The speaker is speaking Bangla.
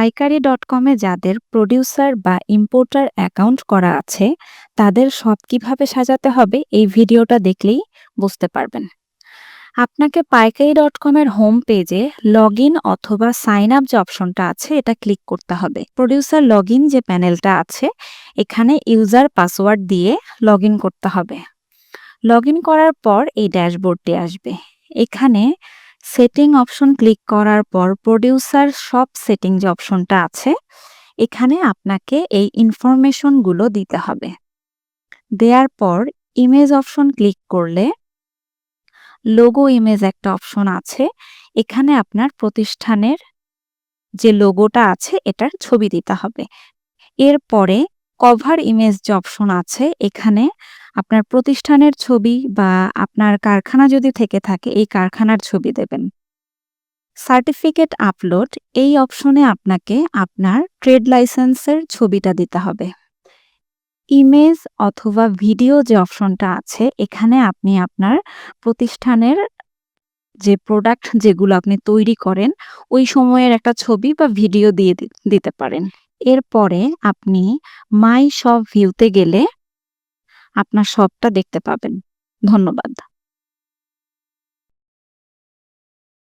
পাইকারি ডট কমে যাদের প্রোডিউসার বা ইম্পোর্টার অ্যাকাউন্ট করা আছে, তাদের সব কীভাবে সাজাতে হবে এই ভিডিওটা দেখলেই বুঝতে পারবেন। আপনাকে পাইকারি ডট কমের হোম পেজে লগ ইন অথবা সাইন আপ যে অপশনটা আছে, এটা ক্লিক করতে হবে। প্রোডিউসার লগ ইন যে প্যানেলটা আছে, এখানে ইউজার পাসওয়ার্ড দিয়ে লগ ইন করতে হবে। লগ ইন করার পর এই ড্যাশবোর্ডটি আসবে। এখানে সেটিং অপশন ক্লিক করার পর প্রোডিউসার সব সেটিং যে অপশনটা আছে, এখানে আপনাকে এই ইনফরমেশনগুলো দিতে হবে। দেওয়ার পর ইমেজ অপশন ক্লিক করলে লোগো ইমেজ একটা অপশন আছে, এখানে আপনার প্রতিষ্ঠানের যে লোগোটা আছে এটার ছবি দিতে হবে। এরপরে কভার ইমেজ যে অপশন আছে, এখানে আপনার প্রতিষ্ঠানের ছবি বা আপনার কারখানা যদি থেকে থাকে, এই কারখানার ছবি দেবেন। সার্টিফিকেট আপলোড, এই অপশনে আপনাকে আপনার ট্রেড লাইসেন্সের ছবিটা দিতে হবে। ইমেজ অথবা ভিডিও যে অপশনটা আছে, এখানে আপনি আপনার প্রতিষ্ঠানের যে প্রোডাক্ট যেগুলো আপনি তৈরি করেন, ওই সময়ের একটা ছবি বা ভিডিও দিয়ে দিতে পারেন। এরপরে আপনি মাই সব ভিউতে গেলে আপনার সবটা দেখতে পাবেন। ধন্যবাদ।